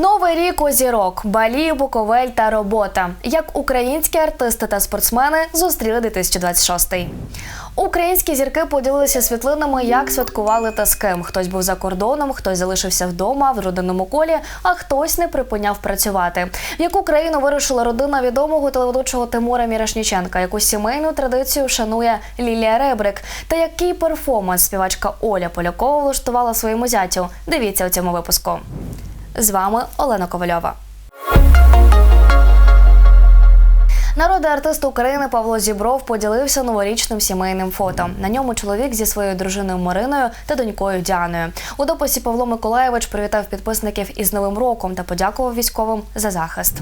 Новий рік у зірок, балі, буковель та робота. Як українські артисти та спортсмени зустріли 2026. Українські зірки поділилися світлинами, як святкували та з ким. Хтось був за кордоном, хтось залишився вдома в родинному колі, а хтось не припиняв працювати. В яку країну вирушила родина відомого телеведучого Тимура Мірошніченка, яку сімейну традицію шанує Лілія Ребрик, та який перформанс співачка Оля Полякова влаштувала своєму зятю. Дивіться у цьому випуску. З вами Олена Ковальова. Народний артист України Павло Зібров поділився новорічним сімейним фото. На ньому чоловік зі своєю дружиною Мариною та донькою Діаною. У дописі Павло Миколаєвич привітав підписників із Новим роком та подякував військовим за захист.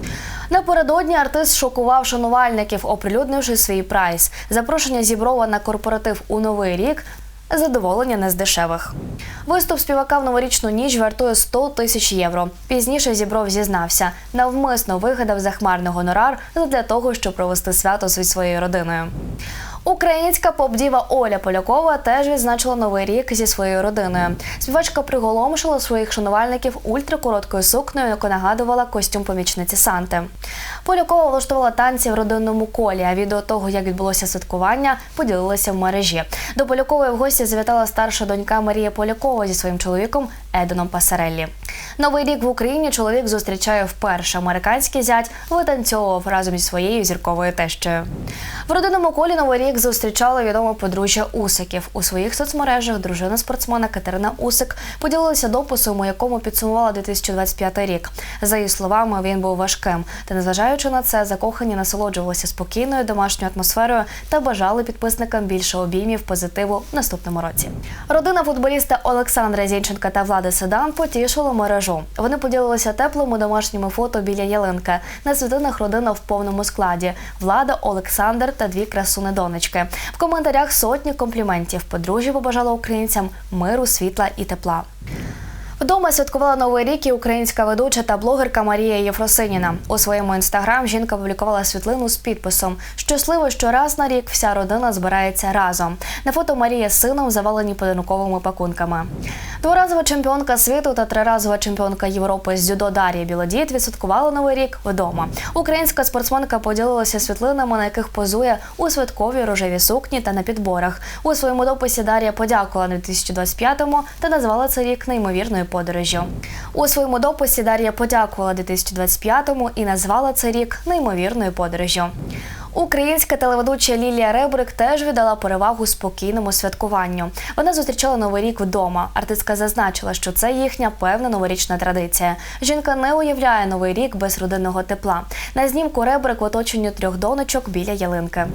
Напередодні артист шокував шанувальників, оприлюднивши свій прайс. Запрошення Зіброва на корпоратив у новий рік. Задоволення не з дешевих. Виступ співака в новорічну ніч вартує 100 тисяч євро. Пізніше Зібров зізнався, навмисно вигадав захмарний гонорар для того, щоб провести свято зі своєю родиною. Українська поп-діва Оля Полякова теж відзначила новий рік зі своєю родиною. Співачка приголомшила своїх шанувальників ультракороткою сукнею, яка нагадувала костюм помічниці Санти. Полякова влаштувала танці в родинному колі. А відео того, як відбулося святкування, поділилося в мережі. До Полякової в гості завітала старша донька Марія Полякова зі своїм чоловіком Едоном Пасареллі. Новий рік в Україні чоловік зустрічає вперше. Американський зять витанцьовував разом зі своєю зірковою тещою. В родинному колі новий рік зустрічали відоме подружжя Усиків. У своїх соцмережах дружина спортсмена Катерина Усик поділилася дописом, у якому підсумувала 2025 рік. За її словами, він був важким. Та незважаючи на це, закохані насолоджувалися спокійною домашньою атмосферою та бажали підписникам більше обіймів позитиву в наступному році. Родина футболіста Олександра Зінченка та Влади Седан потішила мережу. Вони поділилися теплими домашніми фото біля ялинки. На світлинах родина в повному складі: Влада, Олександр та дві красуни донечки. В коментарях сотні компліментів. Подружжя побажала українцям миру, світла і тепла. Вдома святкувала новий рік і українська ведуча та блогерка Марія Єфросиніна. У своєму інстаграм жінка публікувала світлину з підписом Щасливо, що раз на рік вся родина збирається разом. На фото Марія з сином завалені подарунковими пакунками. Дворазова чемпіонка світу та триразова чемпіонка Європи з дзюдо Дар'я Білодіт відсвяткувала новий рік вдома. Українська спортсменка поділилася світлинами, на яких позує у святковій рожевій сукні та на підборах. У своєму дописі Дар'я подякувала 2025-му та назвала цей рік неймовірною подорожжю. У своєму дописі Дар'я подякувала 2025-му і назвала цей рік неймовірною подорожжю. Українська телеведуча Лілія Ребрик теж віддала перевагу спокійному святкуванню. Вона зустрічала новий рік вдома. Артистка зазначила, що це їхня певна новорічна традиція. Жінка не уявляє новий рік без родинного тепла. На знімку Ребрик в оточенні трьох донечок біля ялинки.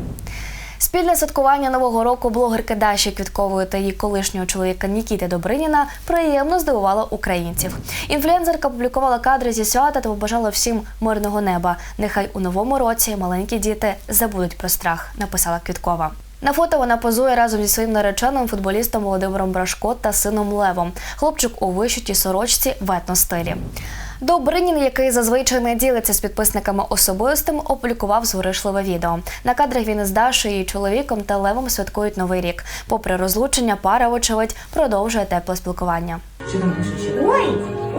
Спільне святкування нового року блогерки Даші Квіткової та її колишнього чоловіка Нікіти Добриніна приємно здивувало українців. Інфлюенсерка публікувала кадри зі свята та побажала всім мирного неба. Нехай у новому році маленькі діти забудуть про страх, написала Квіткова. На фото вона позує разом зі своїм нареченим футболістом Володимиром Брашко та сином Левом. Хлопчик у вишитій сорочці в етностилі. Добринін, який зазвичай не ділиться з підписниками особистим, опублікував зворишливе відео. На кадрах він із Дашою, її чоловіком та Левом святкують новий рік. Попри розлучення, пара, вочевидь, продовжує тепле спілкування. Ой,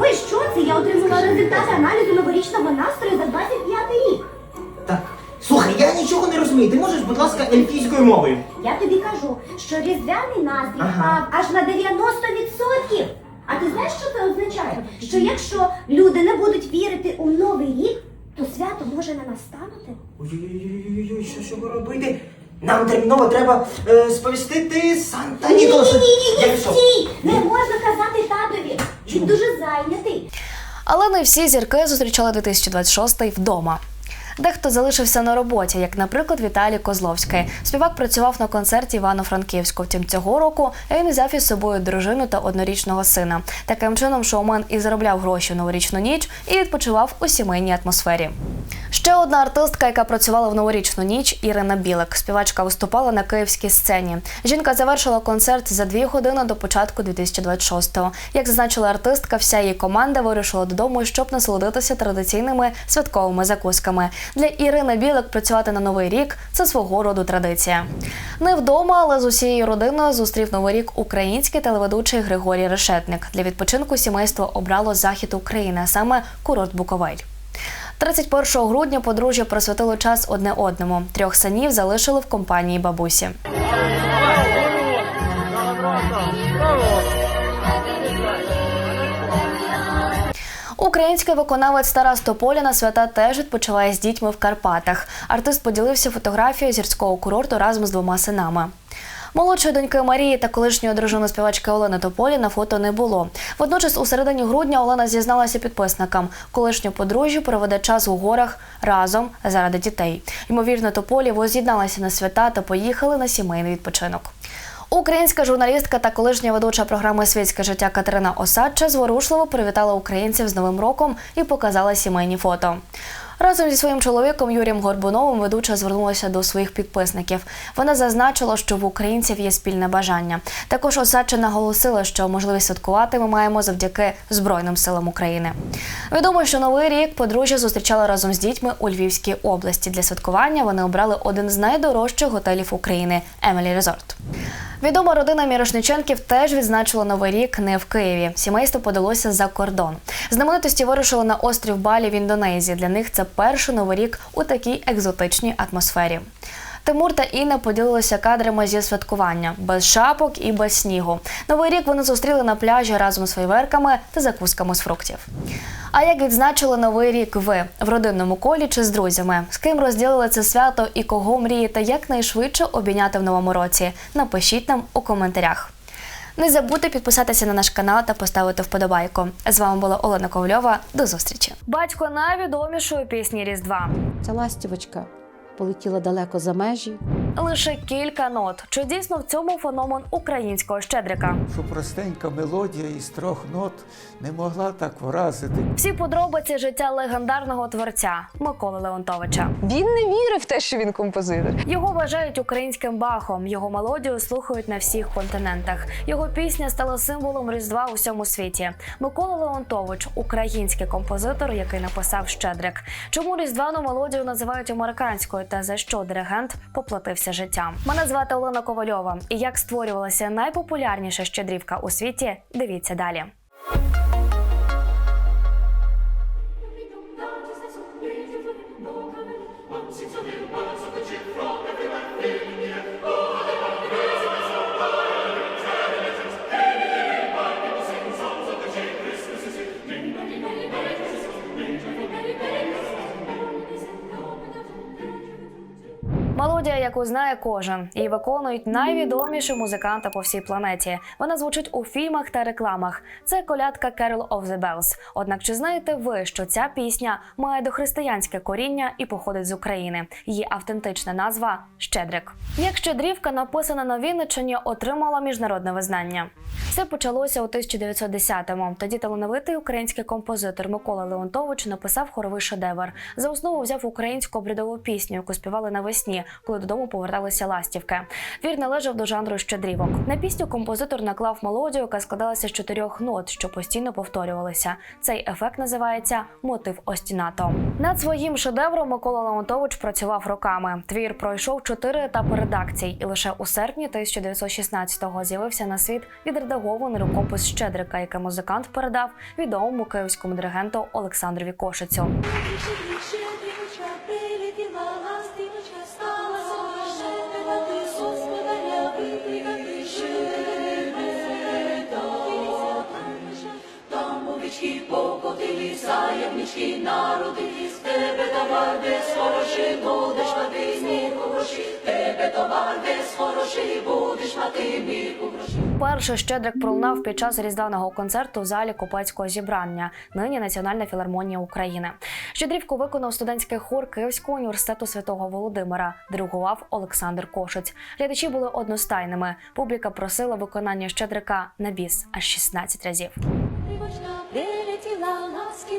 ой, що це? Я отримала результати аналізу новорічного настрою за 25 рік. Так. Слухай, я нічого не розумію. Ти можеш, будь ласка, ельфійською мовою. Я тобі кажу, що різдвяний настрій Ага. впав аж на 90%. А ти знаєш, що це означає? Що якщо люди не будуть вірити у новий рік, то свято може не настанути. Ой-ой-ой, що ж робити? Нам терміново треба е, сповістити Санта Ні, ні, ні, Ніколаса. ні, ні, Я ні, пішов. стій! Не можна казати татові. Він дуже зайнятий. Але не всі зірки зустрічали 2026 вдома. Дехто залишився на роботі, як, наприклад, Віталій Козловський. Співак працював на концерті Івано-Франківську. Втім, цього року він взяв із собою дружину та однорічного сина. Таким чином, шоумен і заробляв гроші новорічну ніч і відпочивав у сімейній атмосфері. Ще одна артистка, яка працювала в новорічну ніч, Ірина Білик. Співачка виступала на київській сцені. Жінка завершила концерт за дві години до початку 2026-го. Як зазначила артистка, вся її команда вирушила додому, щоб насолодитися традиційними святковими закусками. Для Ірини Білик працювати на новий рік це свого роду традиція. Не вдома, але з усією родиною зустрів новий рік український телеведучий Григорій Решетник. Для відпочинку сімейство обрало захід України, а саме курорт Буковель. 31 грудня подружжя присвятило час одне одному. Трьох синів залишили в компанії бабусі. Український виконавець Тарас Тополя на свята теж відпочиває з дітьми в Карпатах. Артист поділився фотографією зірського курорту разом з двома синами. Молодшої доньки Марії та колишньої дружини співачки Олени Тополі на фото не було. Водночас, у середині грудня Олена зізналася підписникам. Колишнє подружжя проведе час у горах разом заради дітей. Ймовірно, Тополі воз'єдналися на свята та поїхали на сімейний відпочинок. Українська журналістка та колишня ведуча програми Світське життя Катерина Осадча зворушливо привітала українців з Новим роком і показала сімейні фото. Разом зі своїм чоловіком Юрієм Горбуновим ведуча звернулася до своїх підписників. Вона зазначила, що в українців є спільне бажання. Також Осадча наголосила, що можливість святкувати ми маємо завдяки Збройним силам України. Відомо, що новий рік подружжя зустрічала разом з дітьми у Львівській області. Для святкування вони обрали один з найдорожчих готелів України Емелі Резорт. Відома родина Мірошниченків теж відзначила новий рік не в Києві. Сімейство подалося за кордон. Знаменитості вирушили на острів Балі в Індонезії. Для них це перший новий рік у такій екзотичній атмосфері. Тимур та Інна поділилися кадрами зі святкування без шапок і без снігу. Новий рік вони зустріли на пляжі разом з фейверками та закусками з фруктів. А як відзначили новий рік ви в родинному колі чи з друзями? З ким розділили це свято і кого мрієте якнайшвидше обійняти в новому році? Напишіть нам у коментарях. Не забудьте підписатися на наш канал та поставити вподобайку. З вами була Олена Ковльова. До зустрічі. Батько найвідомішої пісні Різдва. Ця ластівочка полетіла далеко за межі. Лише кілька нот. Чи дійсно в цьому феномен українського щедрика? що простенька мелодія із трьох нот не могла так вразити. Всі подробиці життя легендарного творця Миколи Леонтовича. Він не вірив в те, що він композитор. Його вважають українським бахом. Його мелодію слухають на всіх континентах. Його пісня стала символом різдва у всьому світі. Микола Леонтович український композитор, який написав Щедрик. Чому різдвяну мелодію називають американською та за що диригент поплатився життям? Мене звати Олена Ковальова. І як створювалася найпопулярніша щедрівка у світі? Дивіться далі. Яку знає кожен, її виконують найвідоміші музиканти по всій планеті. Вона звучить у фільмах та рекламах. Це колядка Carol of the Bells. Однак, чи знаєте ви, що ця пісня має дохристиянське коріння і походить з України? Її автентична назва Щедрик. Як щедрівка, написана на Вінниччині, отримала міжнародне визнання. Все почалося у 1910-му. Тоді талановитий український композитор Микола Леонтович написав хоровий шедевр. За основу взяв українську обрядову пісню, яку співали навесні, коли додому поверталися ластівки. Твір належав до жанру щедрівок. На пісню композитор наклав мелодію, яка складалася з чотирьох нот, що постійно повторювалися. Цей ефект називається мотив остінато. Над своїм шедевром Микола Леонтович працював роками. Твір пройшов чотири етапи редакцій, і лише у серпні 1916-го з'явився на світ відредагований рукопис Щедрика, який музикант передав відомому київському диригенту Олександрові Кошицю. Покотили, заявнички народились, тебе товар весь хороший, будеш мати мірку гроші, тебе товар весь хороший, будеш мати мірку гроші. Перший щедрик пролунав під час різдвяного концерту в залі Купецького зібрання, нині Національна філармонія України. Щедрівку виконав студентський хор Київського університету святого Володимира. Диригував Олександр Кошиць. Глядачі були одностайними. Публіка просила виконання щедрика на біс аж 16 разів.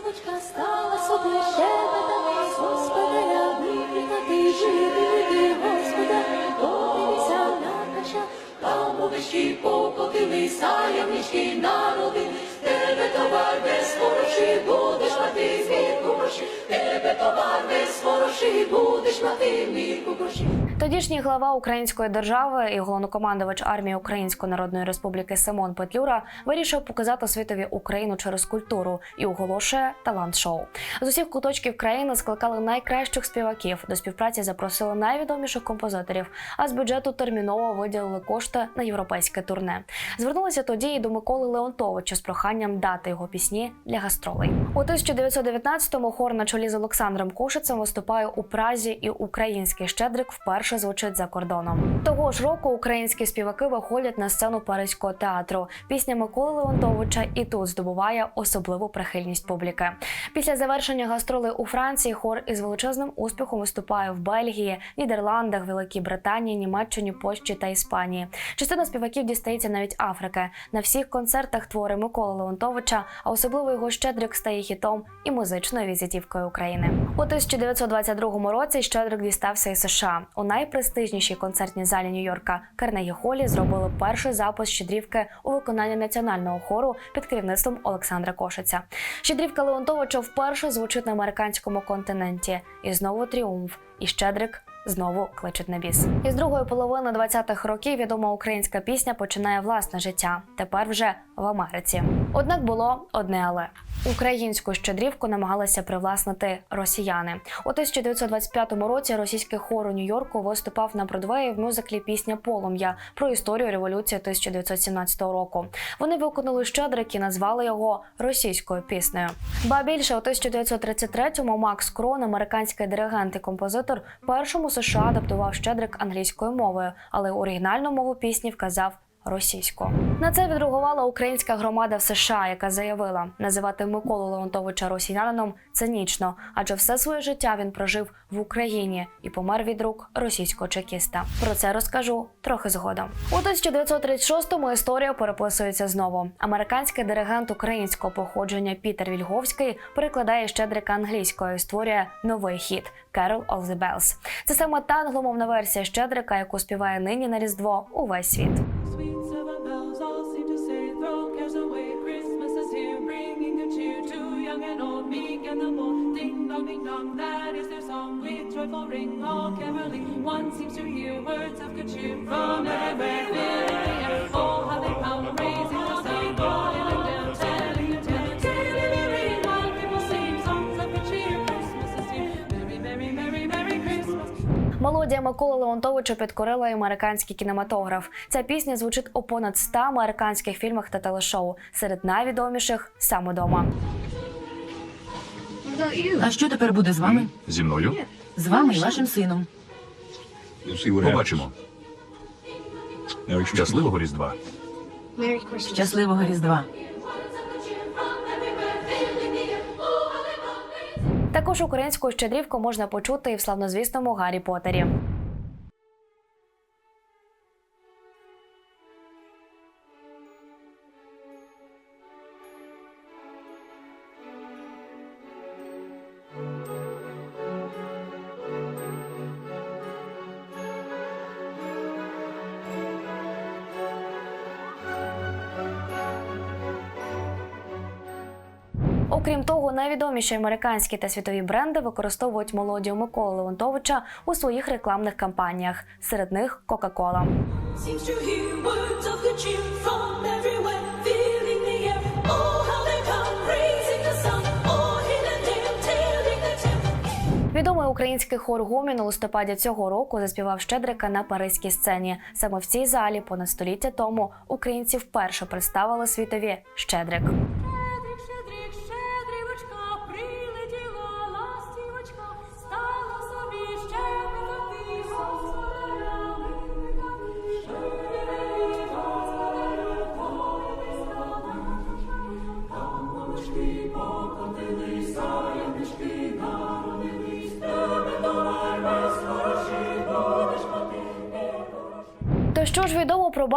Ластівочка стала собі щебетати, господаря викликати, живи, Господа, подивися на каща, там у вищі покотилися, ямнички народились, тебе товар без хороший, будеш мати мірку гроші, тебе товар без хороший, будеш мати мірку гроші. Тодішній глава української держави і головнокомандувач армії Української Народної Республіки Симон Петлюра вирішив показати світові Україну через культуру і оголошує талант-шоу. З усіх куточків країни скликали найкращих співаків. До співпраці запросили найвідоміших композиторів. А з бюджету терміново виділили кошти на європейське турне. Звернулися тоді і до Миколи Леонтовича з проханням дати його пісні для гастролей. У 1919-му хор на чолі з Олександром Кошицем виступає у Празі, і український щедрик вперше звучить за кордоном. Того ж року українські співаки виходять на сцену Паризького театру. Пісня Миколи Леонтовича і тут здобуває особливу прихильність публіки. Після завершення гастролей у Франції хор із величезним успіхом виступає в Бельгії, Нідерландах, Великій Британії, Німеччині, Польщі та Іспанії. Частина співаків дістається навіть Африки. На всіх концертах твори Миколи Леонтовича, а особливо його щедрик стає хітом і музичною візитівкою України. У 1922 році щедрик дістався із США. У найпрестижнішій концертній залі Нью-Йорка Карнегі Холі зробили перший запис щедрівки у виконанні національного хору під керівництвом Олександра Кошиця. Щедрівка Леонтовича вперше звучить на американському континенті. І знову тріумф. І щедрик знову кличуть на біс. Із другої половини 20-х років відома українська пісня починає власне життя. Тепер вже в Америці. Однак було одне але. Українську щедрівку намагалися привласнити росіяни. У 1925 році російський хор у Нью-Йорку виступав на Бродвеї в мюзиклі Пісня Полум'я про історію революції 1917 року. Вони виконали щедрик і назвали його російською піснею. Ба більше у 1933-му Макс Крон, американський диригент і композитор, першому США адаптував щедрик англійською мовою, але оригінальну мову пісні вказав російську. На це відреагувала українська громада в США, яка заявила, називати Миколу Леонтовича росіянином цинічно, адже все своє життя він прожив в Україні і помер від рук російського чекіста. Про це розкажу трохи згодом. У 1936-му історія переписується знову. Американський диригент українського походження Пітер Вільговський перекладає щедрика англійською і створює новий хіт Carol of the Bells. Це саме та англомовна версія щедрика, яку співає нині на різдво увесь світ. Sweet silver bells all seem to say, throw cares away. Christmas is here, bringing good cheer to young and old, meek and the bold. Ding dong, ding dong, that is their song with joyful ring, all caroling. One seems to hear words of good cheer from everywhere. Oh, Мелодія Миколи Леонтовича підкорила і американський кінематограф. Ця пісня звучить у понад 100 американських фільмах та телешоу. Серед найвідоміших сам удома. А що тепер буде з вами? Зі мною? З вами і вашим сином. Побачимо. Щасливого Різдва. Щасливого Різдва. Також українську щедрівку можна почути і в славнозвісному Гаррі Поттері. Окрім того, найвідоміші американські та світові бренди використовують мелодію Миколи Леонтовича у своїх рекламних кампаніях. Серед них air. Oh. Oh. Відомий український хор Гомін у листопаді цього року заспівав Щедрика на паризькій сцені. Саме в цій залі понад століття тому українці вперше представили світові щедрик,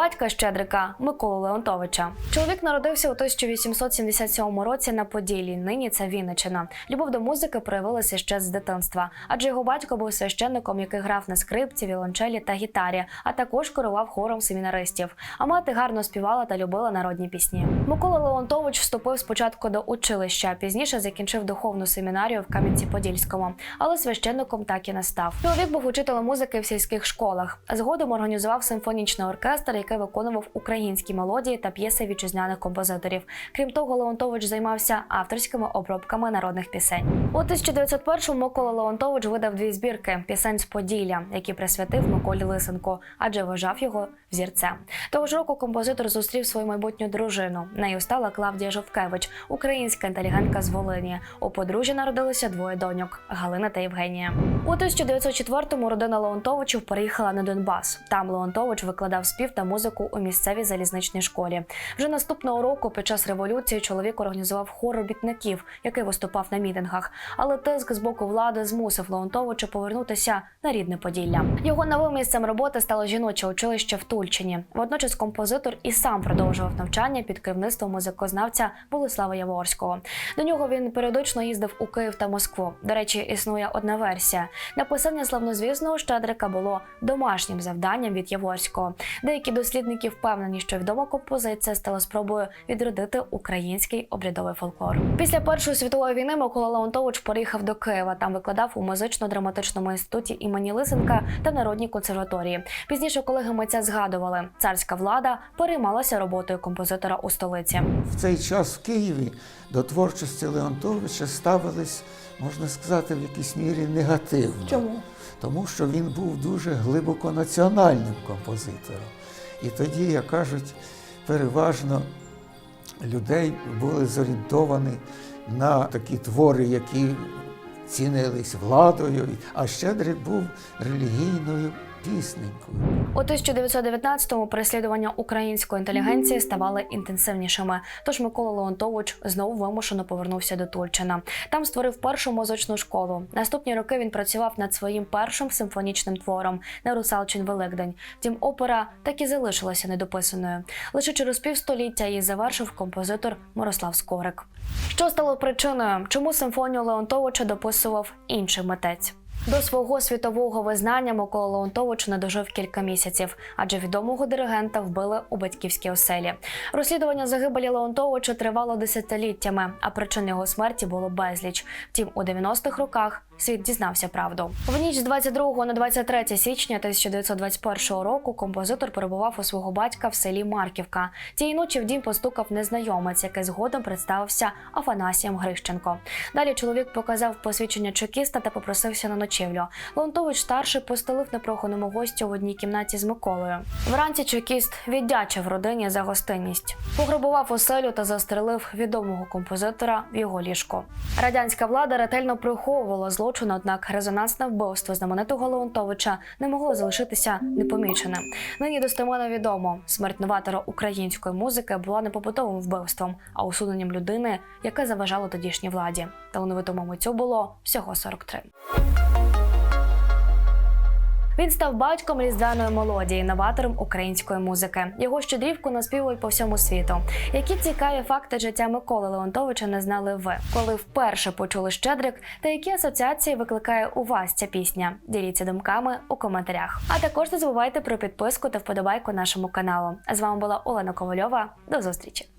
батька Щедрика Миколу Леонтовича? Чоловік народився у 1877 році на Поділлі. Нині це Вінничина. Любов до музики проявилася ще з дитинства, адже його батько був священником, який грав на скрипці, віолончелі та гітарі, а також керував хором семінаристів. А мати гарно співала та любила народні пісні. Микола Леонтович вступив спочатку до училища, пізніше закінчив духовну семінарію в Кам'янці-Подільському, але священником так і не став. Чоловік був учителем музики в сільських школах. Згодом організував симфонічний оркестр, який виконував українські мелодії та п'єси вітчизняних композиторів. Крім того, Леонтович займався авторськими обробками народних пісень. У 1901-му Микола Леонтович видав дві збірки пісень з Поділля, які присвятив Миколі Лисенко, адже вважав його взірцем. Того ж року композитор зустрів свою майбутню дружину. Нею стала Клавдія Жовкевич, українська інтелігентка з Волині. У подружжя народилося двоє доньок Галина та Євгенія. У 1904-му родина Леонтовичів переїхала на Донбас. Там Леонтович викладав спів та музику у місцевій залізничній школі. Вже наступного року, під час революції, чоловік організував хор робітників, який виступав на мітингах. Але тиск з боку влади змусив Леонтовича повернутися на рідне Поділля. Його новим місцем роботи стало жіноче училище в Тульчині. Водночас композитор і сам продовжував навчання під керівництвом музикознавця Болеслава Яворського. До нього він періодично їздив у Київ та Москву. До речі, існує одна версія. Написання славнозвісного Щедрика було домашнім завданням від Яворського. Деякі дослідники впевнені, що відома композиція стала спробою відродити український обрядовий фольклор. Після Першої світової війни Микола Леонтович переїхав до Києва. Там викладав у музично-драматичному інституті імені Лисенка та народній консерваторії. Пізніше колеги митця згадували, царська влада переймалася роботою композитора у столиці. В цей час в Києві до творчості Леонтовича ставились, можна сказати, в якійсь мірі негативно. Чому? Тому що він був дуже глибоко національним композитором. І тоді, як кажуть, переважно людей були зорієнтовані на такі твори, які цінились владою, а Щедрик був релігійною пісненькою. У 1919-му переслідування української інтелігенції ставали інтенсивнішими. Тож Микола Леонтович знову вимушено повернувся до Тульчина. Там створив першу музичну школу. Наступні роки він працював над своїм першим симфонічним твором на Русалчин Великдень. Втім, опера так і залишилася недописаною. Лише через півстоліття її завершив композитор Мирослав Скорик. Що стало причиною, чому симфонію Леонтовича дописував інший митець? До свого світового визнання Микола Леонтович не дожив кілька місяців, адже відомого диригента вбили у батьківській оселі. Розслідування загибелі Леонтовича тривало десятиліттями, а причин його смерті було безліч. Втім, у 90-х роках світ дізнався правду. В ніч з 22 на 23 січня 1921 року композитор перебував у свого батька в селі Марківка. Тієї ночі в дім постукав незнайомець, який згодом представився Афанасієм Грищенко. Далі чоловік показав посвідчення чекіста та попросився на ночівлю. Леонтович старший постелив непроханому гостю в одній кімнаті з Миколою. Вранці чекіст віддячив родині за гостинність, пограбував оселю та застрелив відомого композитора в його ліжко. Радянська влада ретельно приховувала злочин, однак резонансне вбивство знаменитого Леонтовича не могло залишитися непоміченим. Нині достеменно відомо, смерть новатора української музики була не побутовим вбивством, а усуненням людини, яке заважало тодішній владі. Талановитому митцю було всього 43. Він став батьком різдвяної мелодії, новатором української музики. Його щедрівку наспівують по всьому світу. Які цікаві факти життя Миколи Леонтовича не знали ви, коли вперше почули щедрик, та які асоціації викликає у вас ця пісня? Діліться думками у коментарях. А також не забувайте про підписку та вподобайку нашому каналу. З вами була Олена Ковальова. До зустрічі!